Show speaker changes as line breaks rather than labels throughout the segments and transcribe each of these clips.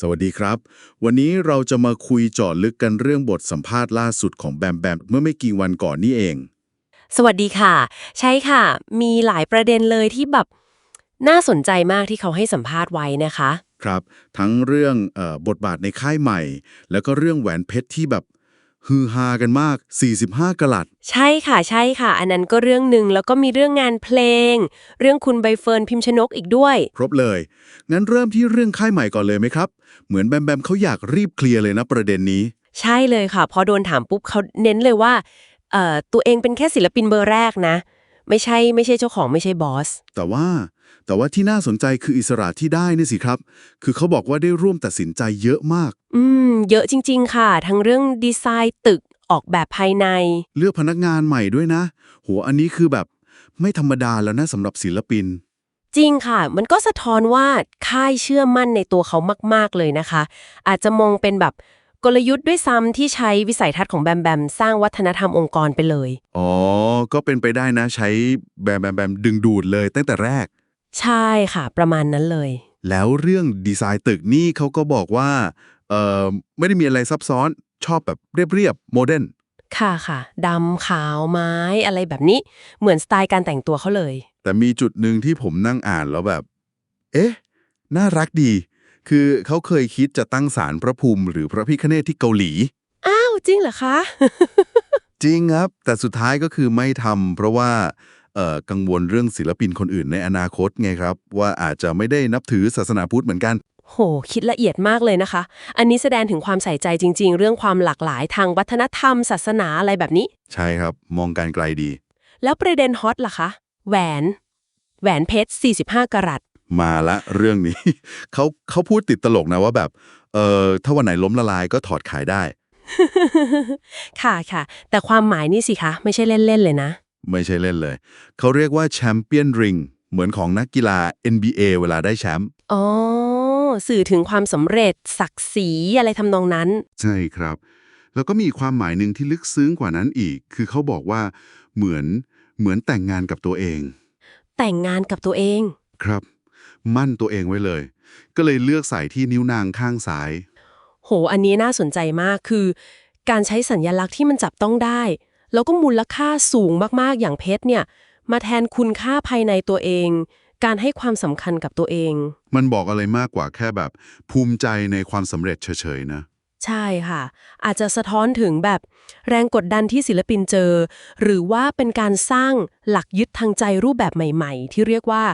สวัสดีครับ วันนี้เราจะมาคุยเจาะลึกกันเรื่องบทสัมภาษณ์ล่าสุดของแบมแบมเมื่อไม่กี่วันก่อนนี่เอง
สวัสดีค่ะ ใช่ค่ะ มีหลายประเด็นเลยที่แบบน่าสนใจมากที่เขาให้สัมภาษณ์ไว้นะคะ
ครับ ทั้งเรื่องเออบทบาทในค่ายใหม่ แล้วก็เรื่องแหวนเพชรที่แบบ ฮือฮากันมาก 45กะลัด
ใช่ค่ะใช่ค่ะ อันนั้นก็เรื่องหนึ่งแล้วก็มีเรื่องงานเพลง เรื่องคุณใบเฟิร์นพิมพ์ชนกอีกด้วย
ครบเลย งั้นเริ่มที่เรื่องค่ายใหม่ก่อนเลยไหมครับ เหมือนแบมแบมเขาอยากรีบเคลียร์เลยนะประเด็นนี้
ใช่เลยค่ะ พอโดนถามปุ๊บเขาเน้นเลยว่าเอ่อตัวเองเป็นแค่ศิลปินเบอร์แรกนะ ไม่ใช่ไม่ใช่เจ้าของไม่ใช่บอส
แต่ว่าแต่ว่าที่น่าสนใจคืออิสระที่ได้นี่สิครับ คือเขาบอกว่าได้ร่วมตัดสินใจเยอะมาก
อืม เยอะจริง ๆ ค่ะ ทั้งเรื่องดีไซน์ตึกออกแบบภายใน
เลือกพนักงานใหม่ด้วยนะ หัวอันนี้คือแบบไม่ธรรมดาแล้วนะสำหรับศิลปิน
จริงค่ะ มันก็สะท้อนว่าค่ายเชื่อมั่นในตัวเขามาก ๆ เลยนะคะ อาจจะมองเป็นแบบ กลยุทธ์ด้วยซ้ำที่ใช้วิสัยทัศน์ของแบมแบมสร้างวัฒนธรรมองค์กรไปเลย
อ๋อ ก็เป็นไปได้นะใช้แบมแบมแบมดึงดูดเลยตั้งแต่แรก
ใช่ค่ะ ประมาณนั้นเลย
แล้วเรื่องดีไซน์ตึกนี่เขาก็บอกว่าเอ่อไม่ได้มีอะไรซับซ้อนชอบแบบเรียบๆโมเดิร์น
ค่ะค่ะดำขาวไม้อะไรแบบนี้เหมือนสไตล์การแต่งตัวเขาเลย
แต่มีจุดหนึ่งที่ผมนั่งอ่านแล้วแบบ เอ๊ะ น่ารักดี คือเขาเคยคิดจะตั้งศาลพระภูมิหรือพระพิฆเนศที่เกาหลี
อ้าวจริงเหรอคะ
จริงครับ แต่สุดท้ายก็คือไม่ทำเพราะว่าเอ่อกังวลเรื่องศิลปินคนอื่นในอนาคตไงครับ ว่าอาจจะไม่ได้นับถือศาสนาพุทธเหมือนกัน
โห คิดละเอียดมากเลยนะคะ อันนี้แสดงถึงความใส่ใจจริง ๆ เรื่องความหลากหลายทางวัฒนธรรม ศาสนาอะไรแบบนี้
ใช่ครับ มองการไกลดี
แล้วประเด็นฮอตล่ะคะ แหวน แหวนเพชร 45กรัต
มาละเรื่องนี้ เขาเขาพูดติดตลกนะว่าแบบเอ่อถ้าวันไหนล้มละลายก็ถอดขายได้
ค่ะค่ะ แต่ความหมายนี่สิคะ ไม่ใช่เล่น ๆ เลยนะ
ไม่ใช่เล่นเลย เขาเรียกว่าแชมเปี้ยนริงเหมือนของนักกีฬา NBA เวลาได้แชมป์
อ๋อ สื่อถึงความสำเร็จศักดิ์ศรีอะไรทำนองนั้น
ใช่ครับ แล้วก็มีความหมายหนึ่งที่ลึกซึ้งกว่านั้นอีก คือเขาบอกว่าเหมือนเหมือนแต่งงานกับตัวเอง
แต่งงานกับตัวเอง
ครับ มั่นตัวเองไว้เลย ก็เลยเลือกใส่ที่นิ้วนางข้างซ้าย
โห อันนี้น่าสนใจมากคือ การใช้สัญญลักษณ์ที่มันจับต้องได้ แล้วก็มูลค่าสูงมากๆอย่างเพชรเนี่ย มาแทนคุณค่าภายในตัวเอง การให้ความสำคัญกับตัวเอง
มันบอกอะไรมากกว่าแค่แบบ ภูมิใจในความสำเร็จเฉยๆนะ
ใช่ค่ะ อาจจะสะท้อนถึงแบบแรงกดดันที่ศิลปินเจอ หรือว่าเป็นการสร้างหลักยึดทางใจรูปแบบใหม่ ๆ ที่เรียกว่า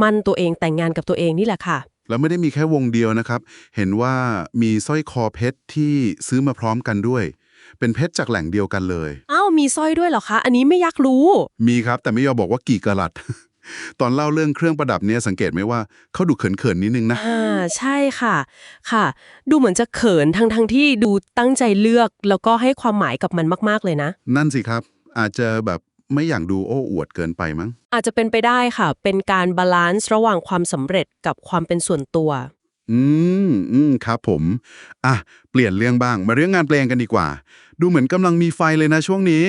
มันตัวเองแต่งงานกับตัวเองนี่แหละค่ะ
แล้วไม่ได้มีแค่วงเดียวนะครับ เห็นว่ามีสร้อยคอเพชรที่ซื้อมาพร้อมกันด้วย เป็นเพชรจากแหล่งเดียวกันเลย
อ้าวมีสร้อยด้วยเหรอคะ อันนี้ไม่อยากรู้
มีครับแต่ไม่ยอมบอกว่ากี่กะลัด ตอนเล่าเรื่องเครื่องประดับเนี่ยสังเกตไหมว่าเขาดูเขินๆนิดนึงนะ
อ่าใช่ค่ะ ค่ะ ดูเหมือนจะเขินทั้งทั้งๆที่ดูตั้งใจเลือกแล้วก็ให้ความหมายกับมันมาก ๆ เลยนะ
นั่นสิครับ อาจจะแบบไม่อยากดูโอ้อวดเกินไปมั้ง
อาจจะเป็นไปได้ค่ะ เป็นการบาลานซ์ระหว่างความสำเร็จกับความเป็นส่วนตัว
อืมอืมครับผม อะ เปลี่ยนเรื่องบ้าง มาเรื่องงานเพลงกันดีกว่า ดูเหมือนกำลังมีไฟเลยนะช่วงนี้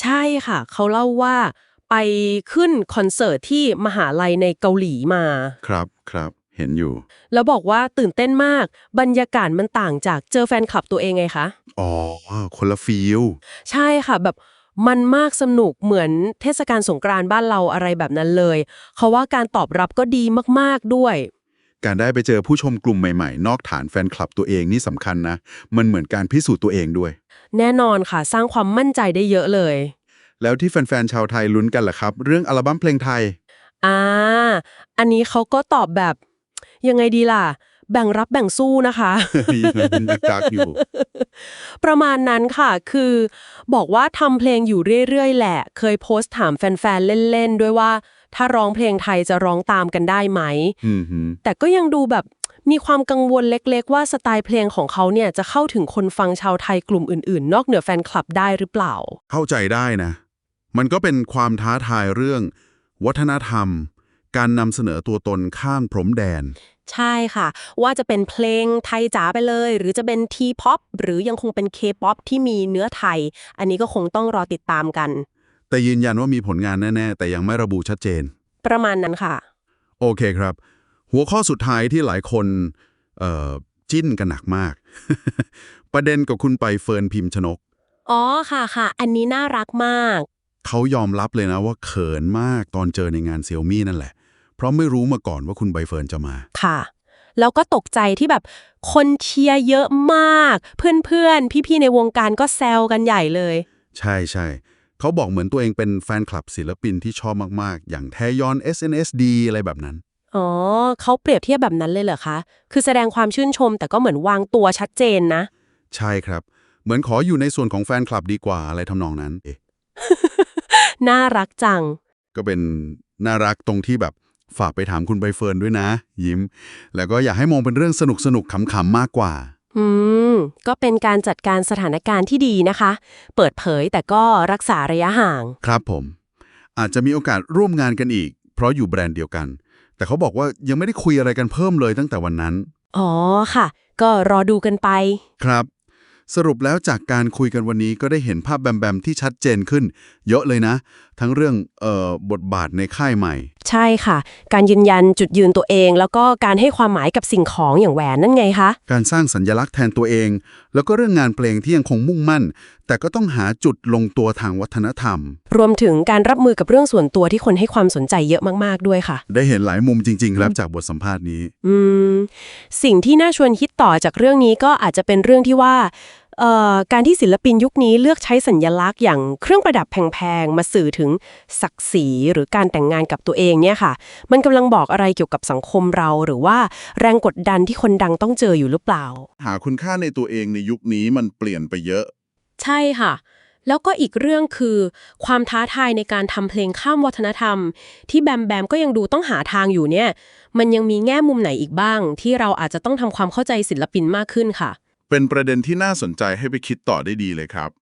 ใช่ค่ะ เขาเล่าว่า ไปขึ้นคอนเสิร์ตที่มหาลัยในเกาหลีมา
ครับครับ เห็นอยู่
แล้วบอกว่าตื่นเต้นมาก บรรยากาศมันต่างจากเจอแฟนคลับตัวเองไงคะ
อ๋อ คนละฟีล
ใช่ค่ะแบบมันมากสนุกเหมือนเทศกาลสงกรานต์บ้านเราอะไรแบบนั้นเลย เขาว่าการตอบรับก็ดีมากๆด้วย
การได้ไปเจอผู้ชมกลุ่มใหม่ๆ นอกฐานแฟนคลับตัวเองนี่สำคัญนะ มันเหมือนการพิสูจน์ตัวเองด้วย
แน่นอนค่ะ สร้างความมั่นใจได้เยอะเลย
แล้วที่แฟนๆชาวไทยลุ้นกันล่ะครับ เรื่องอัลบั้มเพลงไทย
อ่า อันนี้เขาก็ตอบแบบ ยังไงดีล่ะ แบ่งรับแบ่งสู้นะคะ
ยังเป็นกักอยู่
ประมาณนั้นค่ะ คือ บอกว่าทำเพลงอยู่เรื่อยๆ แหละ เคยโพสต์ถามแฟนๆ เล่นๆ ด้วยว่า ถ้าร้องเพลงไทยจะร้องตามกันได้ไหม
อืมฮึ
แต่ก็ยังดูแบบมีความกังวลเล็ก ๆ ว่าสไตล์เพลงของเขาเนี่ยจะเข้าถึงคนฟังชาวไทยกลุ่มอื่น ๆ นอกเหนือแฟนคลับได้หรือเปล่า
เข้าใจได้นะ มันก็เป็นความท้าทายเรื่อง วัฒนธรรม การนำเสนอตัวตนข้ามพรมแดน
ใช่ค่ะ ว่าจะเป็นเพลงไทยจ๋าไปเลย หรือจะเป็นทีป๊อปหรือยังคงเป็นเคป๊อปที่มีเนื้อไทย อันนี้ก็คงต้องรอติดตามกัน
แต่ยืนยันว่ามีผลงานแน่ ๆ แต่ยังไม่ระบุชัดเจน
ประมาณนั้นค่ะ
โอเคครับ หัวข้อสุดท้ายที่หลายคนเอ่อจิ้นกันหนักมาก ประเด็นกับคุณไปเฟิร์นพิมพ์ชนก
อ๋อค่ะค่ะ อันนี้น่ารักมาก
เขายอมรับเลยนะว่าเขินมากตอนเจอในงานเซียวมี่นั่นแหละ เพราะไม่รู้มาก่อนว่าคุณใบเฟิร์นจะมา
ค่ะ แล้วก็ตกใจที่แบบคนเชียร์เยอะมาก เพื่อนๆ พี่ๆ ในวงการก็แซวกันใหญ่เลย
ใช่ใช่เขาบอกเหมือนตัวเองเป็นแฟนคลับศิลปินที่ชอบมากๆ อย่างแทยอน SNSD อะไรแบบนั้น
อ๋อเขาเปรียบเทียบแบบนั้นเลยเหรอคะ คือแสดงความชื่นชมแต่ก็เหมือนวางตัวชัดเจนนะ
ใช่ครับ เหมือนขออยู่ในส่วนของแฟนคลับดีกว่าอะไรทำนองนั้นเอ๊ะ
น่ารักจัง
ก็เป็นน่ารักตรงที่แบบฝากไปถามคุณใบเฟิร์นด้วยนะ ยิ้ม แล้วก็อยากให้มองเป็นเรื่องสนุกสนุกๆขำๆมากกว่า
อืม ก็เป็นการจัดการสถานการณ์ที่ดีนะคะ เปิดเผยแต่ก็รักษาระยะห่าง
ครับผม อาจจะมีโอกาสร่วมงานกันอีก เพราะอยู่แบรนด์เดียวกัน แต่เขาบอกว่ายังไม่ได้คุยอะไรกันเพิ่มเลยตั้งแต่วันนั้น
อ๋อค่ะ ก็รอดูกันไป
ครับ สรุปแล้วจากการคุยกันวันนี้ก็ได้เห็นภาพแบมๆที่ชัดเจนขึ้น เยอะเลยนะทั้งเรื่องเอ่อบทบาทในค่ายใหม่
ใช่ค่ะ การยืนยันจุดยืนตัวเอง แล้วก็การให้ความหมายกับสิ่งของอย่างแหวนนั่นไงคะ
การสร้างสัญลักษณ์แทนตัวเอง แล้วก็เรื่องงานเพลงที่ยังคงมุ่งมั่น แต่ก็ต้องหาจุดลงตัวทางวัฒนธรรม
รวมถึงการรับมือกับเรื่องส่วนตัวที่คนให้ความสนใจเยอะมากๆด้วยค่ะ
ได้เห็นหลายมุมจริง ๆ ครับจากบทสัมภาษณ์นี้
อืม สิ่งที่น่าชวนคิดต่อจากเรื่องนี้ก็อาจจะเป็นเรื่องที่ว่าเอ่อ การที่ศิลปินยุคนี้เลือกใช้สัญญลักษณ์อย่างเครื่องประดับแพงๆ มาสื่อถึงศักดิ์ศรีหรือการแต่งงานกับตัวเองเนี่ยค่ะ มันกำลังบอกอะไรเกี่ยวกับสังคมเรา หรือว่าแรงกดดันที่คนดังต้องเจออยู่หรือเปล่า
หาคุณค่าในตัวเองในยุคนี้มันเปลี่ยนไปเยอะ
ใช่ค่ะแล้วก็อีกเรื่องคือ ความท้าทายในการทำเพลงข้ามวัฒนธรรม ที่แบมแบมก็ยังดูต้องหาทางอยู่เนี่ย มันยังมีแง่มุมไหนอีกบ้าง ที่เราอาจจะต้องทำความเข้าใจศิลปินมากขึ้นค่ะ
เป็นประเด็นที่น่าสนใจให้ไปคิดต่อได้ดีเลยครับ